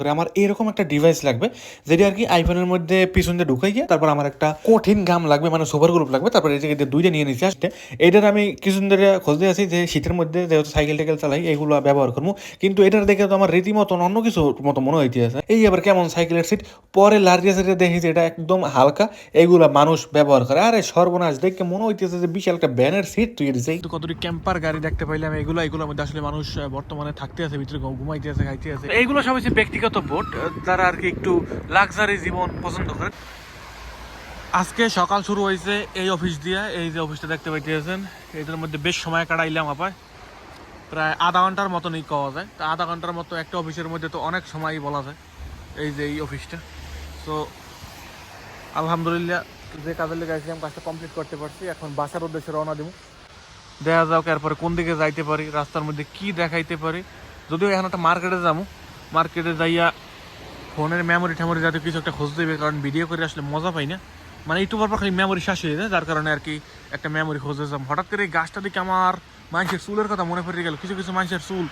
করে আমার এরকম একটা ডিভাইস লাগবে যেটা আর কি আইফোনের মধ্যে পিছন দিয়ে ঢুকাই গিয়ে তারপর আমার একটা কঠিন গাম লাগবে মানে সুপার গ্রুপ লাগবে তারপর এই জায়গায় দুইটা নিয়ে নিচ্ছি আসতে। এটার আমি কিছুদিন ধরে খুঁজতে আছি যে শীতের মধ্যে যেহেতু সাইকেল টাইকেল চালাই এগুলো ব্যবহার করব। কিন্তু এটার দেখে তো আমার রীতিমতন অন্য কিছু মতো মনে হইতে আছে। এই আবার কেমন সাইকেলের সিট পরে লার্জিয়া সিটে দেখি যে এটা একদম হালকা এগুলা মানুষ ব্যবহার করে। আরে সর্বনাশ দেখে মনে হইতেছে যে বিশাল একটা ব্যানের সিট তুই দিছে কতটি ক্যাম্পার গাড়ি দেখতে পাইলাম এগুলো এগুলোর মধ্যে আসলে মানুষ বর্তমানে থাকতে আছে ভিতরে ঘুমাইতে আছে খাইতে আছে। এইগুলো সব হচ্ছে ব্যক্তিগত বোট যারা আর কি একটু লাক্সারি জীবন পছন্দ করে। আজকে সকাল শুরু হয়েছে এই অফিস দিয়ে, এই যে অফিসটা দেখতে পাইতেছেন, এটার মধ্যে বেশ সময় কাটাইলাম আপায় প্রায় আধা ঘণ্টার মতনই পাওয়া যায়। তা আধা ঘণ্টার মতো একটা অফিসের মধ্যে তো অনেক সময়ই বলা যায় এই যে এই অফিসটা। তো আলহামদুলিল্লাহ, যে কাজের লেগে আসলাম কাজটা কমপ্লিট করতে পারছি। এখন বাসার উদ্দেশ্যে রওনা দিব। দেখা যাক এরপরে কোন দিকে যাইতে পারি, রাস্তার মধ্যে কি দেখাইতে পারি। যদিও এখন একটা মার্কেটে যাব মার্কেটে যাইয়া ফোনের মেমোরি টেমোরি যাতে কিছু একটা খোঁজ দেবে, কারণ ভিডিও করে আসলে মজা পাই না। মানে একটু পর খালি মেমোরি শেষ হয়ে যায়, যার কারণে আর কি একটা মেমোরি খোঁজে যাম হঠাৎ করে এই গাছটা দেখে আমার মানুষের চুলের কথা মনে পড়ে গেল। কিছু কিছু মানুষের চুল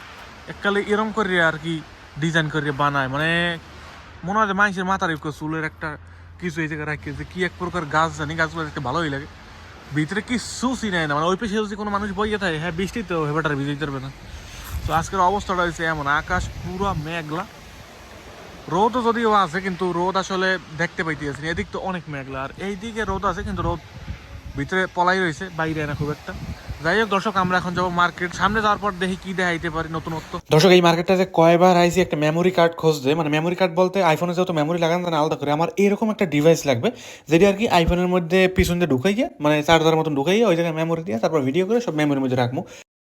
এককালে এরম করে আর কি ডিজাইন করে বানায়। মানে মনে হয় যে মানুষের মাথার চুলের একটা কিছু এই জায়গায় যে কি এক প্রকার গাছ জানি, গাছগুলো দেখতে ভালোই লাগে। ভিতরে কি সুসি নেয় না। মানে ওই পেশে যদি কোনো মানুষ বইয়ে থাকে হ্যাঁ বৃষ্টিতে হেবাটার ভিজে পারবে না। তো আজকের অবস্থাটা হয়েছে এমন, আকাশ পুরো মেঘলা। রোদও যদিও আছে, কিন্তু রোদ আসলে দেখতে পাইতেছি এদিক তো অনেক মেঘলা, আর এইদিকে রোদ আছে, কিন্তু রোদ ভিতরে পলাই রয়েছে বাইরে না খুব একটা। যাই হোক দর্শক, আমরা এখন যাব মার্কেট। সামনে যাওয়ার পর দেখি কি দেখাইতে পারি নতুনত্ব। দর্শক, এই মার্কেটটাতে কয়বার আইসি একটা মেমোরি কার্ড খুঁজতে। মানে মেমোরি কার্ড বলতে আইফোনে যেহেতু মেমোরি লাগানো না আলাদা করে। আমার এরকম একটা ডিভাইস লাগবে, যেটি আর কি আইফোনের মধ্যে পিছন দিয়ে ঢুকাই গিয়ে মানে চার্জার মতন ঢুকাই ওই জায়গায় মেমোরি দিয়ে, তারপর ভিডিও করে সব মেমোরির মধ্যে রাখব।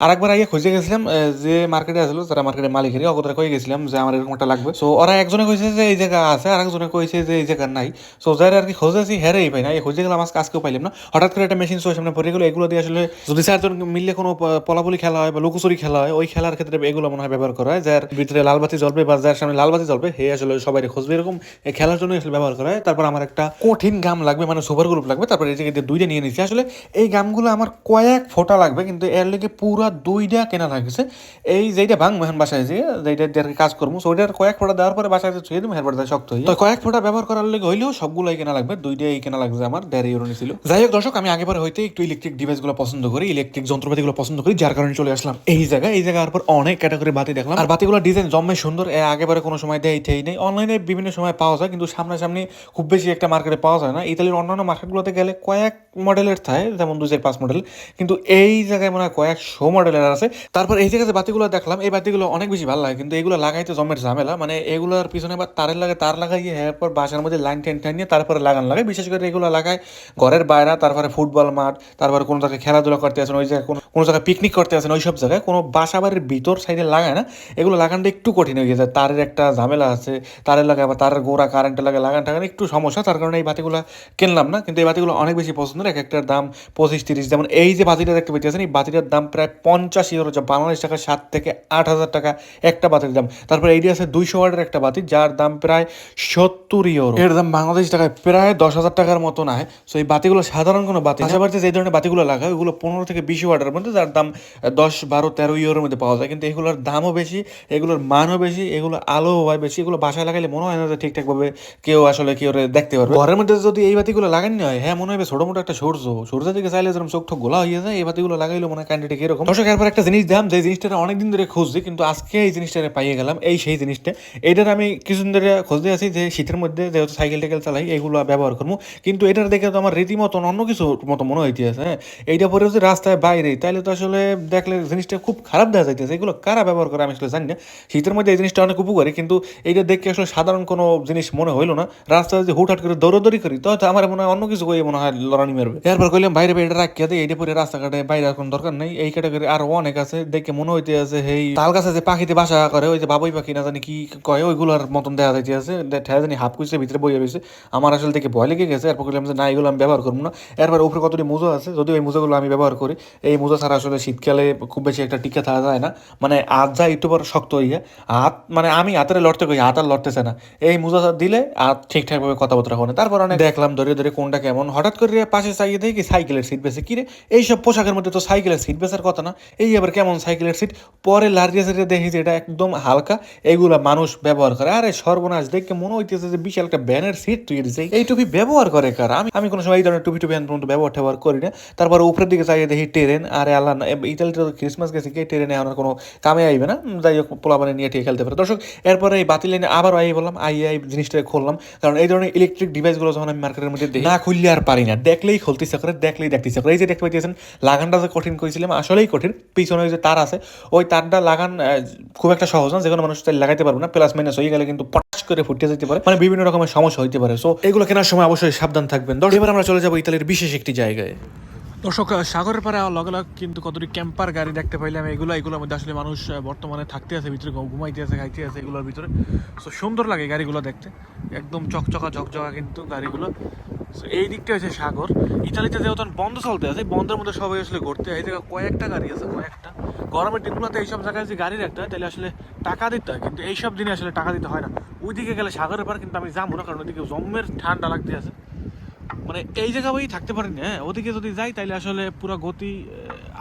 আরেকবার আগে খুঁজে গেছিলাম যে মার্কেটে আসলো তারা মার্কেটের মালিকেরই অগতরা কয়ে গেছিলাম যে আমার এরকম একটা লাগবে। সো ওরা একজনে কইছে যে এই জায়গা আছে আর একজনে কইছে যে এই জায়গা নাই। সো যারা আর কি খুঁজেছি হেরেই পাই না, এই খুঁজে গেলাম, আজকে আজকেও পাইলাম না। হঠাৎ করে একটা মেশিন সো সামনে পড়ে গেলো, এগুলো দিয়ে আসলে যদি চারজন মিললে কোনো পলাপলি খেলা হয় বা লুকোচুরি খেলা হয়, ওই খেলার ক্ষেত্রে এগুলো মনে হয় ব্যবহার করা হয়, যার ভিতরে লাল বাতি জ্বলবে বা যার সামনে লাল বাতি জ্বলবে, হে আসলে সবাই খুঁজবে। এরকম খেলার জন্য আসলে ব্যবহার করা হয়। তারপর আমার একটা কঠিন গাম লাগবে মানে সুপার গ্রুপ লাগবে, তারপর এই জায়গায় দুইটা নিয়ে নিচ্ছি আসলে এই গামগুলো আমার কয়েক ফোঁটা লাগবে, কিন্তু এর লেগে পুরা দুইটা কেনা লাগছে। এই যেটা ভাঙ মেহন বাসায় যে যেটা আর কাজ করব ওইটার কয়েক ফোঁটা দেওয়ার পরে বাসায় ছুঁয়ে দেবো হেরবার শক্ত হয়ে। কয়েক ফোঁটা ব্যবহার করার লেগে হইলেও সবগুলোই কেনা লাগবে, দুইটাই কেনা লাগবে আমার, দেড় ইউরো ছিল যাই হোক দর্শক, আমি আগে পরে হইতে একটু ইলেকট্রিক ডিভাইসগুলো পছন্দ করি ইলেকট্রিক যন্ত্রপাতিগুলো পছন্দ করি, যার কারণে চলে আসলাম এই জায়গায়। এই জায়গার পর অনেক ক্যাটাগরি বাতি দেখলাম। আর বাতিগুলো ডিজাইন জম্মে সুন্দর, এ আগে পরে কোনো সময় দেয় থেই নেই। অনলাইনে বিভিন্ন সময় পাওয়া যায়, কিন্তু সামনাসামনি খুব বেশি একটা মার্কেটে পাওয়া যায় না। ইতালির অন্যান্য মার্কেটগুলোতে গেলে কয়েক মডেলের থাকে, যেমন দুই চার পাঁচ মডেল কিন্তু এই জায়গায় মনে হয় কয়েকশো মডেলের আছে। তারপর এই যে বাতিগুলো দেখলাম, এই বাতিগুলো অনেক বেশি ভালো লাগে, কিন্তু এগুলো লাগাইতে জমের ঝামেলা। মানে এগুলোর পিছনে আবার তারের লাগে, তার লাগাইয়ে এরপর বাসার মধ্যে লাইন টেন টেন নিয়ে তারপরে লাগান লাগে। বিশেষ করে এগুলো লাগায় ঘরের বাইরে, তারপরে ফুটবল মাঠ, তারপরে কোনো জায়গায় খেলাধুলা করতে আসেন, ওই জায়গায় কোনো কোনো জায়গায় পিকনিক করতে আসেন ওই সব জায়গায় কোনো বাসা বাড়ির ভিতর সাইডে লাগায় না। এগুলো লাগানটা একটু কঠিন হয়ে গেছে। তারের একটা ঝামেলা আছে, তারের লাগে আবার তারের গোড়া কারেন্টের লাগে লাগান টাগান একটু সমস্যা, তার কারণে এই বাতিগুলো কিনলাম না। কিন্তু এই বাতিগুলো অনেক বেশি পছন্দের, এক একটার দাম পঁচিশ, তিরিশ, যেমন এই যে বাতিটা দেখতে পেয়েছেন এই বাতিটার দাম প্রায় পঞ্চাশ ইউরো যা বাংলাদেশ টাকা সাত থেকে আট হাজার টাকা একটা বাতির দাম। তারপর এইটি আছে দুইশো ওয়াটের একটা বাতি যার দাম প্রায় সত্তর ইউরো এর দাম বাংলাদেশ টাকায় প্রায় দশ হাজার টাকার মতো নাই সো এই বাতিগুলো সাধারণ কোনো বাতি পাশাপাশি যে ধরনের বাতিগুলো লাগায় ওগুলো পনেরো থেকে বিশ ওয়াটের মধ্যে যার দাম দশ বারো তেরো ইউরোর মধ্যে পাওয়া যায়। কিন্তু এগুলোর দামও বেশি এগুলোর মানও বেশি এগুলো আলো হয় বেশি এগুলো বাসায় লাগাইলে মনে হয় না যে ঠিকঠাকভাবে কেউ আসলে কেউ দেখতে পারবে। ঘরের মধ্যে যদি এই বাতিগুলো লাগানো হয় হ্যাঁ মনে হবে ছোটো মোটো একটা সূর্য। সূর্য দিকে চাইলে যেরকম চোখ ঠোক গোলা হয়ে যায় এই বাতিগুলো লাগাইলে মনে হয় ক্যান্ডিডেট এরকম দর্শক, এরপর একটা জিনিস দাম যে জিনিসটা অনেকদিন ধরে খুঁজছি, কিন্তু আজকে এই জিনিসটা পাইয়ে গেলাম, এই সেই জিনিসটা। এইটার আমি কিছুদিন ধরে খুঁজতে আছি যে শীতের মধ্যে যেহেতু সাইকেল টাইকেল চালাই, এগুলো ব্যবহার করব। কিন্তু এটার দেখে তো আমার রীতিমতন অন্য কিছু মতো মনে হইতে আছে হ্যাঁ? এইটা পরে যদি রাস্তায় বাইরে তাহলে তো আসলে দেখলে জিনিসটা খুব খারাপ দেখা যাইতেছে। এগুলো কারা ব্যবহার করে আমি আসলে জানি না। শীতের মধ্যে এই জিনিসটা অনেক উপকারী, কিন্তু এইটা দেখে আসলে সাধারণ কোনো জিনিস মনে হইল না। রাস্তায় যদি হুটহাট করে দৌড়দৌড়ি করি, তো হয়তো আমার মনে হয় অন্য কিছু কই মনে হয় লড়ানি মারবে। এরপর কইলাম বাইরে বাইরে রাখিয়া দিই এইটা পরে রাস্তাঘাটে বাইরে এখন দরকার নেই, এই ক্যাটাগরি আরও অনেক আছে, দেখে মনে হইতে আছে এই তাল গাছে যে পাখিতে বাসা করে, ওই যে বাবুই পাখি না জানি কি কয়, ওইগুলোর মতন দেখা যাইতে আছে ঠেয়া জানি হাফ কুইসের ভিতরে বইয়ে রয়েছে আমার আসলে দেখে ভয় লেগে গেছে, এরপর কইলাম যে, না, এগুলো আমি ব্যবহার করব না। এরপর উপরে কতটি মোজো আছে, যদিও এই মোজাগুলো আমি ব্যবহার করি, এই মোজা ছাড়া আসলে শীতকালে খুব বেশি একটা টিকা থাকা যায় না। মানে হাত যা একটু পর শক্ত হইয়া হাত মানে আমি হাতের লড়তে কই, হাত আর লড়তেছে না। এই মোজা দিলে হাত ঠিকঠাকভাবে কথাবার্তা হয় না। তারপর অনেক দেখলাম ধরে ধরে কোনটা কেমন। হঠাৎ করে পাশে চাইয়ে দেখি সাইকেলের সিট বেছে কিরে, এইসব পোশাকের মধ্যে তো সাইকেলের সিট বেচার কথা না। এই আবার কেমন সাইকেলের সিট পরে লারিয়ে সারিয়ে দেখি যে এটা একদম হালকা এগুলা মানুষ ব্যবহার করে। আরে সর্বনাশ দেখে মনে হইতেছে যে বিশাল একটা ব্যানের সিট তুই দিছে এই টুপি ব্যবহার করে কার? আমি আমি কোনো সময় এই ধরনের টুপি টুপি পর্যন্ত ব্যবহার ট্যাবহার করি না। তারপর উপরের দিকে চাইয়ে দেখি ট্রেন আরে আল্লাহ না, ইতালিতে তো ক্রিসমাস গেছে কি ট্রেনে আমার কোনো কামে আইবে না? যাই হোক পোলা বানিয়ে নিয়ে ঠিক খেলতে পারে। দর্শক এরপরে এই বাতিল লাইনে আবার আই বললাম আই আই জিনিসটা খুললাম। কারণ এই ধরনের ইলেকট্রিক ডিভাইসগুলো যখন আমি মার্কেটের মধ্যে দেখি না খুললে আর পারি না। দেখলেই খুলতে করে দেখলেই দেখতে করে। এই যে দেখতে পাইতেছেন লাগানটা যে কঠিন করেছিলাম আসলেই কঠিন। পিছনে ওই যে তার আছে, ওই তারটা লাগান খুব একটা সহজ না যে কোনো মানুষ তাই লাগাইতে পারবে না প্লাস মাইনাস হয়ে গেলে কিন্তু পটাশ করে ফুটে যেতে পারে। মানে বিভিন্ন রকমের সমস্যা হইতে পারে। সো এগুলো কেনার সময় অবশ্যই সাবধান থাকবেন। এবার আমরা চলে যাব ইতালির বিশেষ একটি জায়গায়। দর্শক সাগরের পারে লগে লগে কিন্তু কতটি ক্যাম্পার গাড়ি দেখতে পাইলাম, এগুলো এগুলোর মধ্যে আসলে মানুষ বর্তমানে থাকতে আছে, ভিতরে ঘুমাইতে আছে, খাইতে আছে এগুলোর ভিতরে। সো সুন্দর লাগে গাড়িগুলো দেখতে। একদম চকচকা ঝকঝকা কিন্তু গাড়িগুলো। সো এই দিকটা হচ্ছে সাগর। ইতালিতে যেহেতু বন্ধ চলতে আছে, বন্ধের মধ্যে সবাই আসলে ঘুরতে। এই জায়গায় কয়েকটা গাড়ি আছে, কয়েকটা। গরমের দিনগুলোতে এইসব জায়গায় যে গাড়ি রাখতে হয়, তাহলে আসলে টাকা দিতে হয়। কিন্তু এইসব দিনে আসলে টাকা দিতে হয় না। ওইদিকে গেলে সাগরের পার কিন্তু আমি যাব না, কারণ ওইদিকে জম্মের ঠান্ডা লাগতে আছে। মানে এই জায়গায় থাকতে পারি না হ্যাঁ? ওদিকে যদি যাই তাহলে আসলে পুরো গতি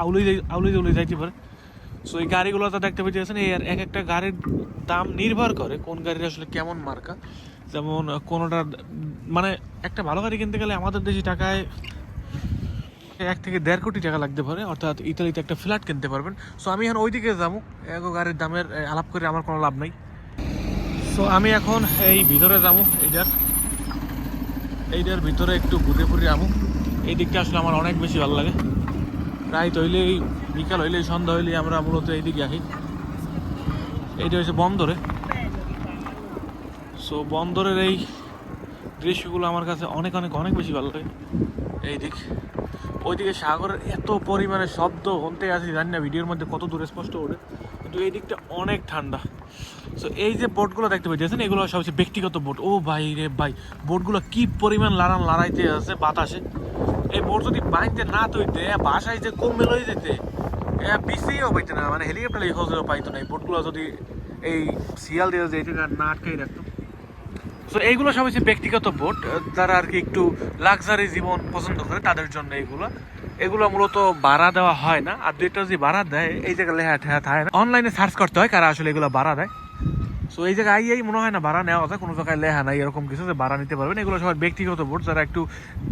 আউলি আউলি আউলি যাইতে পারে। সো এই গাড়িগুলো তো দেখতে পেয়েছেন এই এক একটা গাড়ির দাম নির্ভর করে কোন গাড়ির আসলে কেমন মার্কা। যেমন কোনোটা মানে একটা ভালো গাড়ি কিনতে গেলে আমাদের দেশি টাকায় এক থেকে দেড় কোটি টাকা লাগতে পারে, অর্থাৎ ইতালিতে একটা ফ্ল্যাট কিনতে পারবেন। সো আমি এখন ওইদিকে যাব এক গাড়ির দামের আলাপ করে আমার কোনো লাভ নাই। সো আমি এখন এই ভিতরে যাব এইটার এইটার ভিতরে একটু ঘুরে ঘুরে আমু এই দিকটা আসলে আমার অনেক বেশি ভালো লাগে। রাত হইলেই, বিকাল হইলেই, সন্ধ্যা হইলেই আমরা মূলত এইদিকে আসি। এইটা হচ্ছে বন্দরে। সো বন্দরের এই দৃশ্যগুলো আমার কাছে অনেক অনেক অনেক বেশি ভালো লাগে। এই দিক। ওইদিকে সাগরের এত পরিমাণে শব্দ হতে আছে জানি না, ভিডিওর মধ্যে কত দূরে স্পষ্ট ওঠে। কিন্তু এই দিকটা অনেক ঠান্ডা। সো এই যে বোটগুলো দেখতে পাইতেছেন এগুলো সবচেয়ে ব্যক্তিগত বোট। ও ভাই রে ভাই, বোটগুলো কি পরিমাণ লাড়ান লড়াইতে আছে বাতাসে? এই বোট যদি বাইতে না তৈতে বাসায় যে কমে লই যেতে পাইতে না মানে হেলিকপ্টার পাইতো না। এই যদি এই দিয়ে না আটকাই রাখতো। সো এইগুলো সব হচ্ছে ব্যক্তিগত বোট, যারা আর কি একটু লাক্সারি জীবন পছন্দ করে তাদের জন্য এইগুলো। এগুলো মূলত ভাড়া দেওয়া হয় না, আর দুইটা যদি ভাড়া দেয়, এই জায়গায় লেখা ঠেহা থাকে না। অনলাইনে সার্চ করতে হয় কারা আসলে এগুলো ভাড়া দেয়। সো এই জায়গায় আইয়াই মনে হয় না ভাড়া নেওয়া যায় কোনো জায়গায় লেহা নাই, এরকম কিছু যে ভাড়া নিতে পারবেন। এগুলো সবার ব্যক্তিগত বোট যারা একটু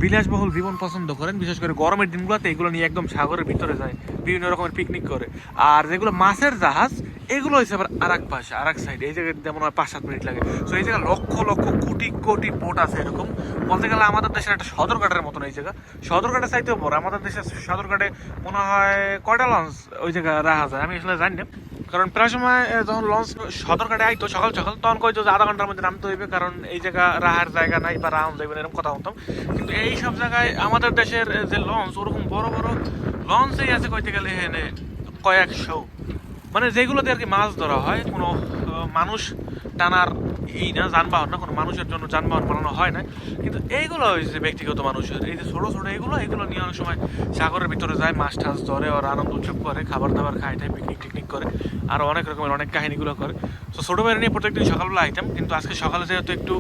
বিলাসবহুল জীবন পছন্দ করেন, বিশেষ করে গরমের দিনগুলোতে এগুলো নিয়ে একদম সাগরের ভিতরে যায়, বিভিন্ন রকমের পিকনিক করে। আর যেগুলো মাছের জাহাজ, এগুলো হচ্ছে আবার আর এক পাশে আর এক সাইড এই জায়গায় যেমন হয় পাঁচ সাত মিনিট লাগে। সো এই জায়গায় লক্ষ লক্ষ, কোটি কোটি বোট আছে এরকম। বলতে গেলে আমাদের দেশের একটা সদরঘাটের মতন এই জায়গা। সদরঘাটের চাইতেও বড়, আমাদের দেশের সদরঘাটে মনে হয় কয়টা লঞ্চ ওই জায়গায় রাখা যায়? আমি আসলে জানি না। কারণ প্রায় সময় যখন লঞ্চ সদরঘাটে আইতো, সকাল সকাল, তখন কইতো যে আধা ঘণ্টার মধ্যে নামতে হইবে, কারণ এই জায়গা রাহার জায়গা নাই বা রাহন যাইবে এরকম কথা বলতাম। কিন্তু এই সব জায়গায় আমাদের দেশের যে লঞ্চ ওরকম বড় বড় লঞ্চেই আছে কইতে গেলে এখানে কয়েকশো। মানে যেগুলোতে আর কি মাছ ধরা হয়, কোনো মানুষ টানার এই না যানবাহন না, কোনো মানুষের জন্য যানবাহন বানানো হয় না। কিন্তু এইগুলো হয়েছে ব্যক্তিগত মানুষের, এই যে ছোটো ছোটো এগুলো এগুলো নিয়ে অনেক সময় সাগরের ভিতরে যায়, মাছ টাছ ধরে, ওর আনন্দ উৎসব করে, খাবার দাবার খায় টায় পিকনিক টিকনিক করে, আর অনেক রকমের অনেক কাহিনীগুলো করে। তো ছোটো বাইরে নিয়ে প্রত্যেকদিন সকালবেলা আইতাম, কিন্তু আজকে সকালে যেহেতু একটু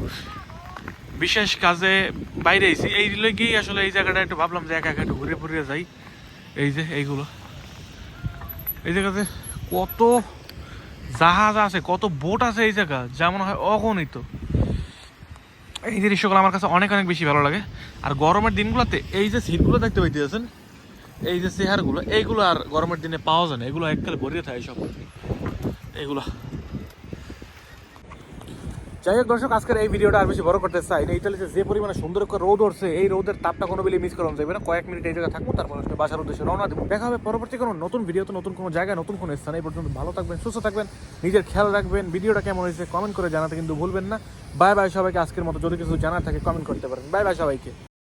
বিশেষ কাজে বাইরে এসেছি এই লেগেই আসলে এই জায়গাটা একটু ভাবলাম যে একা একা একটু ঘুরে ফুরিয়ে যাই। এই যে এইগুলো। এই জায়গাতে কত জাহাজ আছে, কত বোট আছে এই জায়গা যেমন হয় অগণিত। এই দৃশ্যগুলো আমার কাছে অনেক অনেক বেশি ভালো লাগে। আর গরমের দিনগুলোতে এই যে সিটগুলো দেখতে পাইতেছেন, এই যে চেহারগুলো এইগুলো আর গরমের দিনে পাওয়া যায় না, এগুলো এককালে ভরিয়ে থাকে সব। এইগুলো যাই হোক দর্শক, আজকের এই ভিডিওটা আর বেশি বড় করতে চাই না। ইতালিতে যে পরিমাণে সুন্দর করে রোদ উঠছে এই রোদের তাপটা কোনো বেলি মিস করানো যাবে না। কয়েক মিনিট এই জায়গায় থাকব, তারপর আসলে বাসার উদ্দেশ্যে রওনা দেবো। দেখা হবে পরবর্তী কোনো নতুন ভিডিওতে, নতুন কোনো জায়গায়, নতুন কোনো স্থানে। এই পর্যন্ত ভালো থাকবেন, সুস্থ থাকবেন, নিজের খেয়াল রাখবেন। ভিডিওটা কেমন হয়েছে কমেন্ট করে জানাতে কিন্তু ভুলবেন না। বাই বাই সবাইকে, আজকের মতো যদি কিছু জানার থাকে কমেন্ট করতে পারেন। বাই বাই সবাইকে।